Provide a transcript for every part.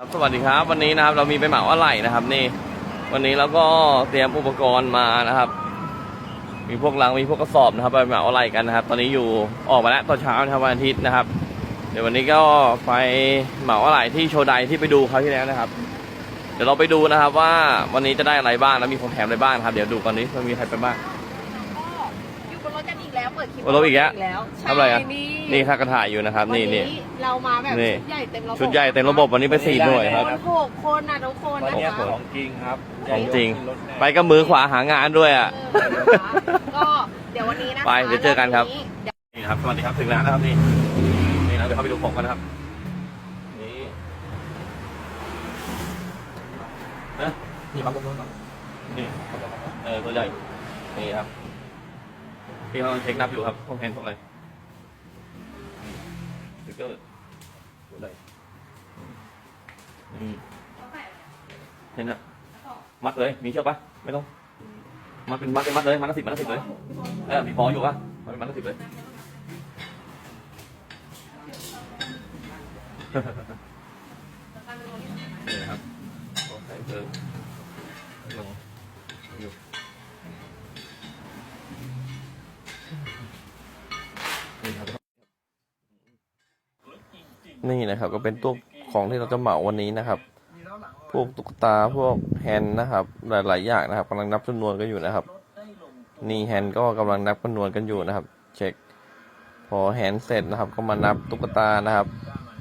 ครับสวัสดีครับวันนี้นะครับเรามีไปเหมาอะไหล่นะครับ นี่ วันนี้เราก็เตรียมอุปกรณ์มานะครับ มีพวกลังมีพวกกระสอบนะครับไปเหมาอะไหล่กันนะครับ ตอนนี้อยู่ออกมาแล้วตอนเช้านะครับวันอาทิตย์นะครับ เดี๋ยววันนี้ก็ไปเหมาอะไหล่ที่โชว์ไดที่ไปดูคราที่แล้วนะครับ เดี๋ยวเราไปดูนะครับว่าวันนี้จะได้อะไรบ้างแล้วมีของแถมอะไรบ้างนะครับ เดี๋ยวดูก่อนนี้มันมีใครไปบ้าง อยู่บนรถกันอีกแล้วเปิดคลิปบนรถอีกแล้วแล้วใช่ทำอะไรอะนี่นี่ค่ากระถ่ายอยู่นะครับ นี่นี่ วัเรามาแบบนี่ ชุดใหญ่เต็มระบบชุดใหญ่เต็มระบบวันนี้ไปสี่หน่วยครับ คนหกคนนะทุกคนวันนะนี้คะของจริงครับของจริง ไปกับมือขวาหางานด้วยอะ เออนะคะก็เดี๋ยววันนี้นะคะไปเดี๋ยวเจอกันครับเดี๋ยวนี่ครับ สวัสดีครับ ถึงแล้วนะครับนี่ นี่นะเดี๋ยวเข้าไปดูของกันนะครับ นี่นะนี่ครับนี่ เออตัวใหญ่ นี่ครับ พี่เขาเช็คนับอยู่ครับพวกแฮนพวกอะไรสติ๊กเกอร์ตัวใหญ่อืมเห็นอะมัดเลย มีเชือกปะไม่ต้อง มัดเป็นมัดเป็นมัดเลย มัดละสิบมัดละสิบเลย เออมีพออยู่ปะมัดเป็นมัดละสิบเลยนี่ครับโอเคเพิ่มลงอยู่ นี่นะครับก็เป็นตัวของที่เราจะเหมาวันนี้นะครับ พวกตุ๊กตาพวกแฮนด์นะครับ หลาย ๆ อย่างนะครับกำลังนับจำนวนกันอยู่นะครับ นี่แฮนด์ก็กำลังนับจำนวนกันอยู่นะครับ เช็ค พอแฮนด์เสร็จนะครับ ก็มานับตุ๊กตานะครับ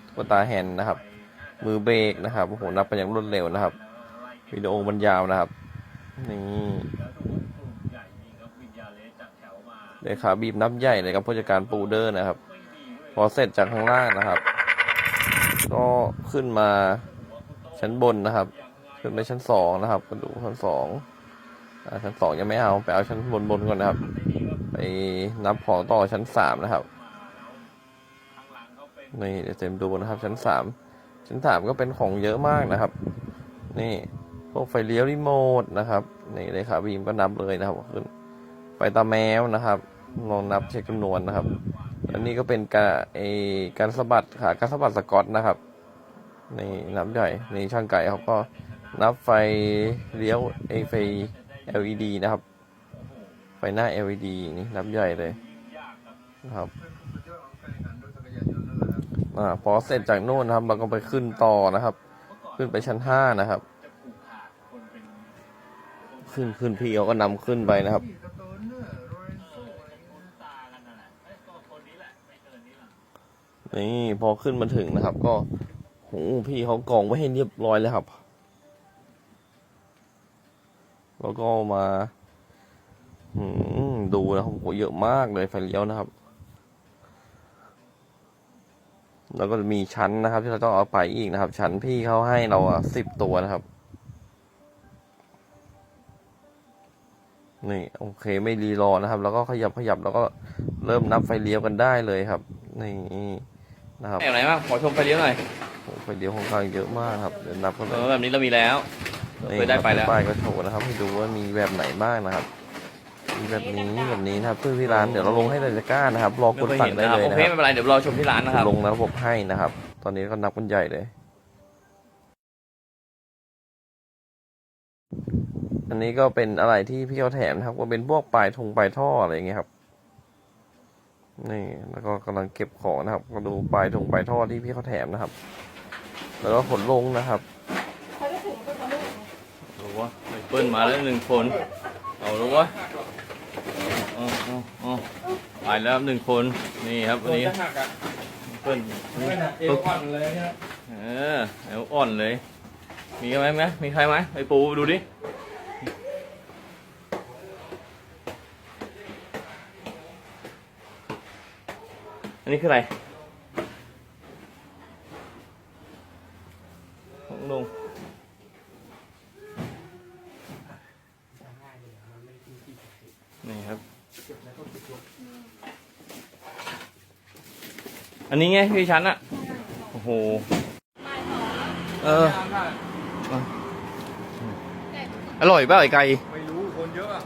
ตุ๊กตาแฮนด์นะครับ มือเบรกนะครับโอ้โหนับไปอย่างรวดเร็วนะครับวิดีโอมันยาวนะครับนี่เลขาบีบนับใหญ่เลยครับผู้จัดการปูเดอร์นะครับ พอเสร็จจากข้างล่างนะครับ ก็ขึ้นมาชั้นบนนะครับ ขึ้นไปชั้นสองนะครับก็ดูชั้นสองอชั้นสองยังไม่เอาไปเอาชั้นบนบนก่อนนะครับ ไปนับของต่อชั้นสามนะครับนี่เดี๋ยวเต็มดูนะครับชั้นสามชั้นสามก็เป็นของเยอะมากนะครับ นี่พวกไฟเลี้ยวรีโมทนะครับนี่เลยครับบีมก็นับเลยนะครับขึ้นไฟตาแมวนะครับลองนับเช็คจำนวนนะครับ อันนี้ก็เป็นการไอการสะบัดขาการสะบัดสกอตนะครับในนับใหญ่ในช่างไก่เขาก็นับไฟเลี้ยวไอไฟ LED นะครับ ไฟหน้า LED นี่นับใหญ่เลยนะครับอ่าพอเสร็จจากโน่นนะครับ เราก็ไปขึ้นต่อนะครับ ขึ้นไปชั้นห้านะครับ ขึ้นขึ้นพี่เขาก็นำขึ้นไปนะครับ นี่พอขึ้นมาถึงนะครับ ก็โหพี่เขากองไว้ให้เรียบร้อยแล้วครับ แล้วก็มาดูนะครับโหเยอะมากเลยไฟเลี้ยวนะครับ แล้วก็มีชั้นนะครับ ที่เราต้องเอาไปอีกนะครับ ชั้นพี่เขาให้เราสิบตัวนะครับนี่โอเคไม่รีรอนะครับ แล้วก็ขยับขยับแล้วก็เริ่มนับไฟเลี้ยวกันได้เลยครับ นี่ นะครับไหนบ้างขอชมไฟเลี้ยวหน่อยไฟเลี้ยวของกลางเยอะมากครับเดี๋ยวนับกันเออแบบนี้เรามีแล้วนี่เคยได้ไปแล้ว ป้ายก็โชว์นะครับให้ดูว่ามีแบบไหนบ้างนะครับ มีแบบนี้แบบนี้นะครับซึ่งที่ร้านเดี๋ยวเราลงให้ในตะกร้านะครับ รอกดสั่งได้เลยโอนะเคครับ ไม่เป็นไรเดี๋ยวรอชมที่ร้านนะครับ ลงระบบให้นะครับ ตอนนี้ก็นับกันใหญ่เลย อันนี้ก็เป็นอะไรที่พี่เขาแถมนะครับ ก็เป็นพวกปลายทงปลายท่ออะไรอย่างเงี้ยครับ นี่แล้วก็กำลังเก็บของนะครับ ก็ดูปลายทงปลายท่อที่พี่เขาแถมนะครับ แล้วก็ขนลงนะครับรู้ว่าเปิ้ลมาแล้วหนึ่งคน เอารู้ว่าอ๋ออ๋ออ๋อไปแล้วครับหนึ่งคนนี่ครับวันนี้เปิ้ลเอวอ่อนเลยเนี่ยเออเอวอ่อนเลย มีไหมไหมมีใครไหมไปปูดูดิ อันนี้คืออะไรของลุงนี่ครับ อันนี้ไงพี่ชั้นอะโอ้โห เออ อร่อยเปล่าไอ้ไก่ ไม่รู้คนเยอะอะ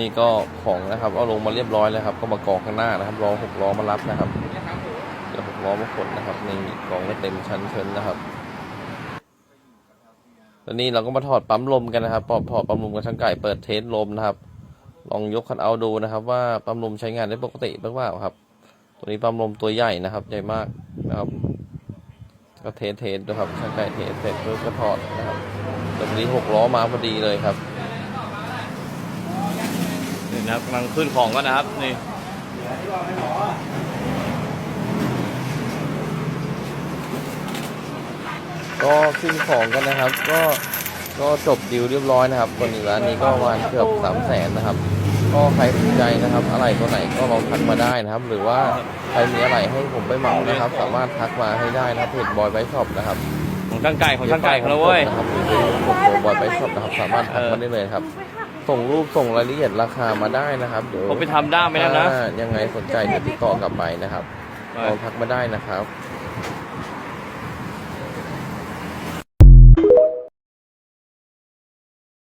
นี่ก็ของนะครับ เอาลงมาเรียบร้อยแล้วครับ ก็มากองข้างหน้านะครับรอหกล้อมารับนะครับเดี๋ยวหกล้อมาขนนะครับนี่กองก็เต็มชั้นเชิญนะครับแล้วนี่เราก็มาถอดปั๊มลมกันนะครับถอดถอดปั๊มลมกับช่างไก่เปิดเทสลมนะครับ ลองยกคันเอาดูนะครับ ว่าปั๊มลมใช้งานได้ปกติหรือเปล่าครับ ตัวนี้ปั๊มลมตัวใหญ่นะครับ ใหญ่มากนะครับ ก็เทสเทสดูครับช่างไก่เทสเสร็จเพื่อก็ถอดนะครับต่วันนี้หกล้อมาพอดีเลยครับ นี่นะครับกำลังขึ้นของก็นะครับ นี่ก็ขึ้นของกันนะครับ ก็ก็จบดีลเรียบร้อยนะครับตัวนี้ร้านนี้ก็ประมาณเกือบสามแสนนะครับ ก็ใครสนใจนะครับ อะไรตัวไหนก็ลองทักมาได้นะครับ หรือว่าใครมีอะไรให้ผมไปเหมานะครับ สามารถทักมาให้ได้นะครับเพจบอยไบช็อปนะครับของช่างไก่ของช่างไก่เขาแล้วเว้ยนะครับหรือเป็นบอยไบช็อปนะครับ สามารถทักมาได้เลยครับ ส่งรูปส่งรายละเอียดราคามาได้นะครับเดี๋ยวผมไปทำด้ามไปแล้วนะ ถ้ายังไงสนใจเดี๋ยวติดต่อ กลับไปนะครับลองทักมาได้นะครับค